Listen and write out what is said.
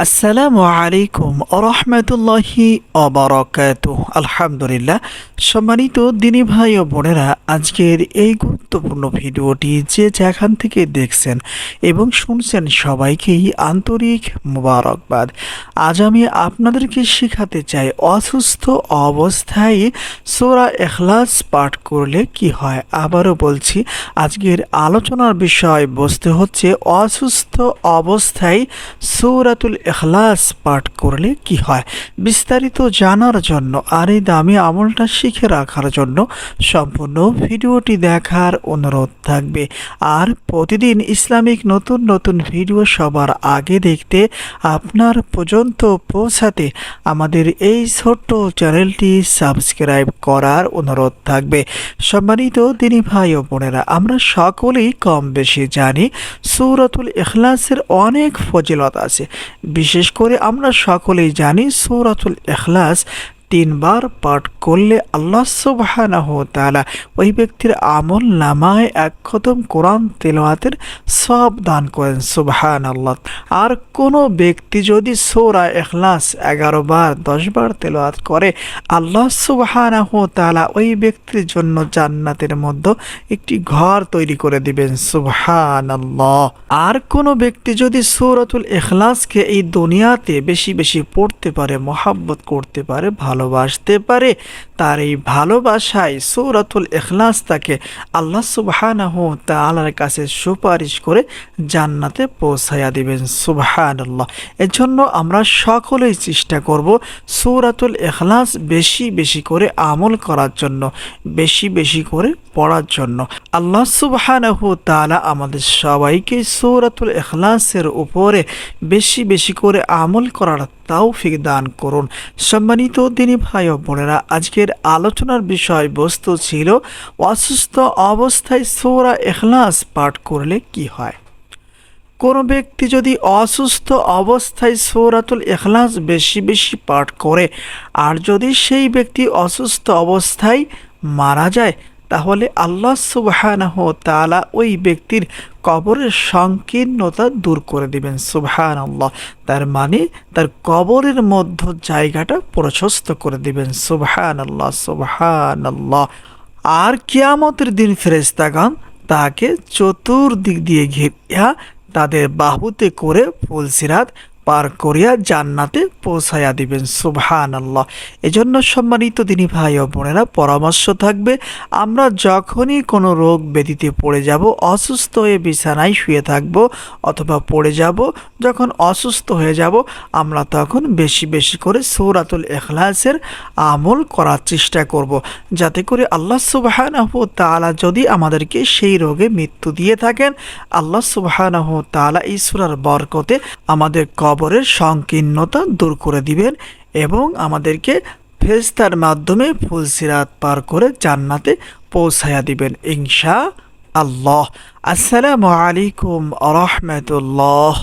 আসসালামু আলাইকুম রহমতুল্লাহি অবরকাত আলহামদুলিল্লাহ। সম্মানিত দিনী ভাই ও বোনেরা, আজকের এই গুরুত্বপূর্ণ ভিডিওটি যে যেখান থেকে দেখছেন এবং শুনছেন সবাইকেই আন্তরিক মুবারকবাদ। আজ আমি আপনাদেরকে শেখাতে চাই অসুস্থ অবস্থায় সোরা এখলাস পাঠ করলে কি হয়। আবারও বলছি, আজকের আলোচনার বিষয় বসতে হচ্ছে অসুস্থ অবস্থায় সৌরাতুল এখলাস পাঠ করলে কি হয়? বিস্তারিত জানার জন্য আর এই দামি আমলটা শিখে রাখার জন্য সম্পূর্ণ ভিডিওটি দেখার অনুরোধ থাকবে। আর প্রতিদিন ইসলামিক নতুন নতুন ভিডিও সবার আগে দেখতে আপনার পর্যন্ত পৌঁছাতে আমাদের এই ছোট্ট চ্যানেলটি সাবস্ক্রাইব করার অনুরোধ থাকবে। সম্মানিত দিনী ভাই ও বোনেরা, আমরা সকলেই কম বেশি জানি, সৌরাতুল এখলাসের অনেক ফজিলত আছে। বিশেষ করে আমরা সকলেই জানি সৌরাতুল এখলাস তিনবার পাঠ করলে আল্লাহ সুবহানাহ তাআলা ওই ব্যক্তির আমল নামায় এক খতম কোরআন তেলাওয়াতের সব দান করেন সুবহান আল্লাহ আর কোনো ব্যক্তি যদি সৌরা এখলাস এগারো বার, দশ বার তেলাওয়াত করে, আল্লাহ সুবহানাহ তাআলা ওই ব্যক্তির জন্য জান্নাতের মধ্যে একটি ঘর তৈরি করে দিবেন সুবহান আল্লাহ আর কোনো ব্যক্তি যদি সৌরাতুল এখলাসকে এই দুনিয়াতে বেশি বেশি পড়তে পারে, মহাব্বত করতে পারে ভালোবাসতে পারে, তার এই ভালোবাসায় সৌরাতুল এখলাস তাকে আল্লাহ সুবহানাহ তাআলার কাছে সুপারিশ করে জান্নাতে পৌঁছাইয়া দিবেন সুবহান আল্লাহ এজন্য আমরা সকলেই চেষ্টা করব সৌরাতুল এখলাস বেশি বেশি করে আমল করার জন্য, বেশি বেশি করে পড়ার জন্য। আল্লাহ সুবহানাহ তালা আমাদের সবাইকে সৌরাতুল এখলাসের উপরে বেশি বেশি করে আমল করার তাওফিক দান করুন। সম্মানিত দিনী ভাই ও বোনেরা, আজকের আলোচনার বিষয়বস্তু ছিল, অসুস্থ অবস্থায় সৌরা এখলাস পাঠ করলে কি হয়? কোনো ব্যক্তি যদি অসুস্থ অবস্থায় সৌরাতুল এখলাস বেশি বেশি পাঠ করে, আর যদি সেই ব্যক্তি অসুস্থ অবস্থায় মারা যায় তাহলে আল্লাহ সুবহানাহ তাআলা ওই ব্যক্তির কবরের সংকীর্ণতা দূর করে দিবেন সুবহান আল্লাহ তার মানে তার কবরের মধ্য জায়গাটা প্রশস্ত করে দিবেন সুবহান আল্লাহ সুবহান আল্লাহ আর কিয়ামতের দিন ফেরেস্তাগান তাকে চতুর্দিক দিয়ে ঘিরিয়া তাদের বাহুতে করে ফুলসিরাত পার করিয়া জান্নাতে পৌঁছাইয়া দিবেন সুবহান আল্লাহ এজন্য সম্মানিত দিনী ভাই ও বোনেরা, পরামর্শ থাকবে, আমরা যখনই কোনো রোগ ব্যাধিতে পড়ে যাব, অসুস্থ হয়ে বিছানায় শুয়ে থাকব অথবা পড়ে যাব, যখন অসুস্থ হয়ে যাব, আমরা তখন বেশি বেশি করে সৌরাতুল এখলাসের আমল করার চেষ্টা করব, যাতে করে আল্লাহ সুবাহানহ তালা যদি আমাদেরকে সেই রোগে মৃত্যু দিয়ে থাকেন, আল্লাহ সুবাহানহ তালা ঈশ্বরার বরকতে আমাদের কবরের সংকীর্ণতা দূর করে দিবেন এবং আমাদেরকে ফেস্তার মাধ্যমে ফুলসিরাত পার করে জান্নাতে পৌঁছায়া দিবেন, ইনশা আল্লাহ। আসসালামু আলাইকুম রহমতুল্লাহ।